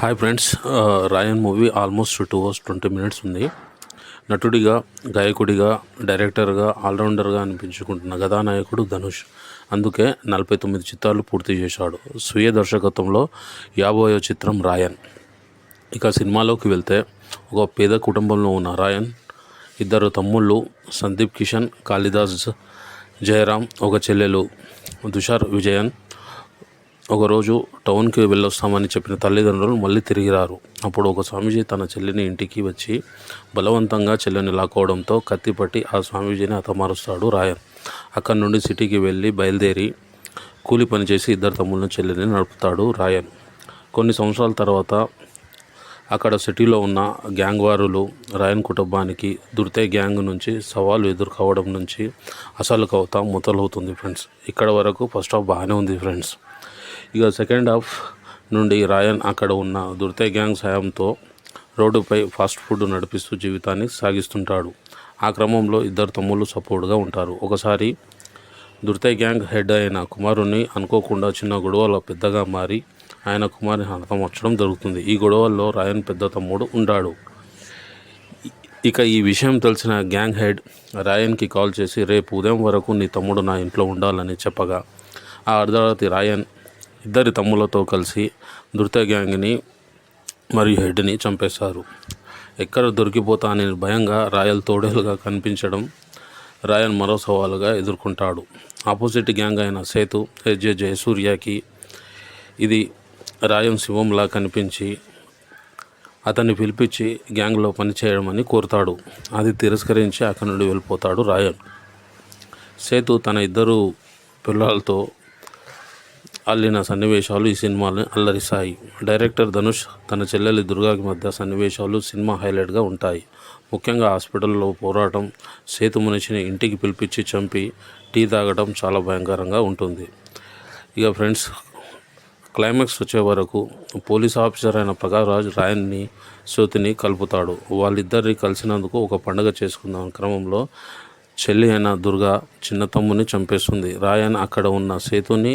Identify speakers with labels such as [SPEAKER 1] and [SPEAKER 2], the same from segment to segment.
[SPEAKER 1] Hi friends Raayan movie almost two hours twenty minutes ఉంది. నటుడిగా గాయకుడిగా డైరెక్టర్గా ఆల్రౌండర్గా అనిపించుకుంటున్న కథానాయకుడు ధనుష్. అందుకే నలభై తొమ్మిది చిత్రాలు పూర్తి చేశాడు. స్వీయ దర్శకత్వంలో యాభయో చిత్రం రాయన్. ఇక సినిమాలోకి వెళ్తే ఒక పేద కుటుంబంలో ఉన్న రాయన్ ఇద్దరు తమ్ముళ్ళు సందీప్ కిషన్ కాళిదాస్ జయరాం ఒక చెల్లెలు తుషార్ విజయన్ ఒకరోజు టౌన్కి వెళ్ళొస్తామని చెప్పిన తల్లిదండ్రులు మళ్ళీ తిరిగి రారు అప్పుడు ఒక స్వామీజీ తన చెల్లిని ఇంటికి వచ్చి బలవంతంగా చెల్లిని లాక్కోవడంతో కత్తి పట్టి ఆ స్వామీజీని హతమారుస్తాడు రాయన్. అక్కడి నుండి సిటీకి వెళ్ళి బయలుదేరి కూలి పని చేసి ఇద్దరు తమ్ముళ్ళని చెల్లిని నడుపుతాడు రాయన్. కొన్ని సంవత్సరాల తర్వాత అక్కడ సిటీలో ఉన్న గ్యాంగ్ వారులు రాయన్ కుటుంబానికి దుర్తే గ్యాంగ్ నుంచి సవాలు ఎదుర్కోవడం నుంచి అసలు కవిత మొదలవుతుంది ఫ్రెండ్స్. ఇక్కడ వరకు ఫస్ట్ ఆఫ్ బాగానే ఉంది ఫ్రెండ్స్. ఇక సెకండ్ హాఫ్ నుండి రాయన్ అక్కడ ఉన్న దుర్తే గ్యాంగ్ సాయంతో రోడ్డుపై ఫాస్ట్ ఫుడ్ నడిపిస్తూ జీవితాన్ని సాగిస్తుంటాడు. ఆ క్రమంలో ఇద్దరు తమ్ముళ్ళు సపోర్ట్గా ఉంటారు. ఒకసారి దుర్తే గ్యాంగ్ హెడ్ అయిన కుమారుని అనుకోకుండా చిన్న గొడవలో పెద్దగా మారి ఆయన కుమారుని హతమర్చడం జరుగుతుంది. ఈ గొడవల్లో రాయన్ పెద్ద తమ్ముడు ఉంటాడు ఇక ఈ విషయం తెలిసిన గ్యాంగ్ హెడ్ రాయన్కి కాల్ చేసి రేపు ఉదయం వరకు నీ తమ్ముడు నా ఇంట్లో ఉండాలని చెప్పగా. ఆ అర్ధరాత్రి రాయన్ ఇద్దరి తమ్ములతో కలిసి ధృత గ్యాంగ్ని మరియు హెడ్ని చంపేశారు. ఎక్కడ దొరికిపోతా అనే భయంగా రాయల్ తోడేలుగా కనిపించడం రాయన్ మరో సవాలుగా ఎదుర్కొంటాడు. ఆపోజిట్ గ్యాంగ్ అయిన సేతు హెచ్జే జయసూర్యకి ఇది రాయన్ శివంలా కనిపించి అతన్ని పిలిపించి గ్యాంగ్లో పనిచేయడమని కోరుతాడు. అది తిరస్కరించి అక్కడి నుండి వెళ్ళిపోతాడు రాయన్ సేతు తన ఇద్దరు పిల్లలతో అల్లిన సన్నివేశాలు ఈ సినిమాని అల్లరిస్తాయి. డైరెక్టర్ ధనుష్ తన చెల్లెలి దుర్గాకి మధ్య సన్నివేశాలు సినిమా హైలైట్గా ఉంటాయి. ముఖ్యంగా హాస్పిటల్లో పోరాటం సేతు మనిషిని ఇంటికి పిలిపించి చంపి టీ తాగడం చాలా భయంకరంగా ఉంటుంది. ఇక ఫ్రెండ్స్ క్లైమాక్స్ వచ్చే వరకు పోలీస్ ఆఫీసర్ అయిన ప్రకారాజ్ రాయన్ని శృతిని కలుపుతాడు. వాళ్ళిద్దరిని కలిసినందుకు ఒక పండుగ చేసుకుందాం క్రమంలో చెల్లి అయిన దుర్గా చిన్న తమ్ముని చంపేస్తుంది. రాయన్ అక్కడ ఉన్న సేతుని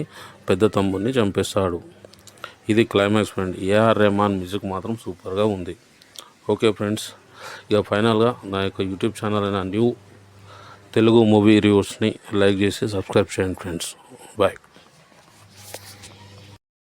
[SPEAKER 1] పెద్ద తమ్ముని చంపేస్తాడు. ఇది climax friend AR Rahman music మాత్రం సూపర్గా ఉంది. ఓకే ఫ్రెండ్స్ ఇక ఫైనల్గా నా యొక్క యూట్యూబ్ ఛానల్ అయిన న్యూ తెలుగు మూవీ రివ్యూస్ని లైక్ చేసి సబ్స్క్రైబ్ చేయండి ఫ్రెండ్స్ బాయ్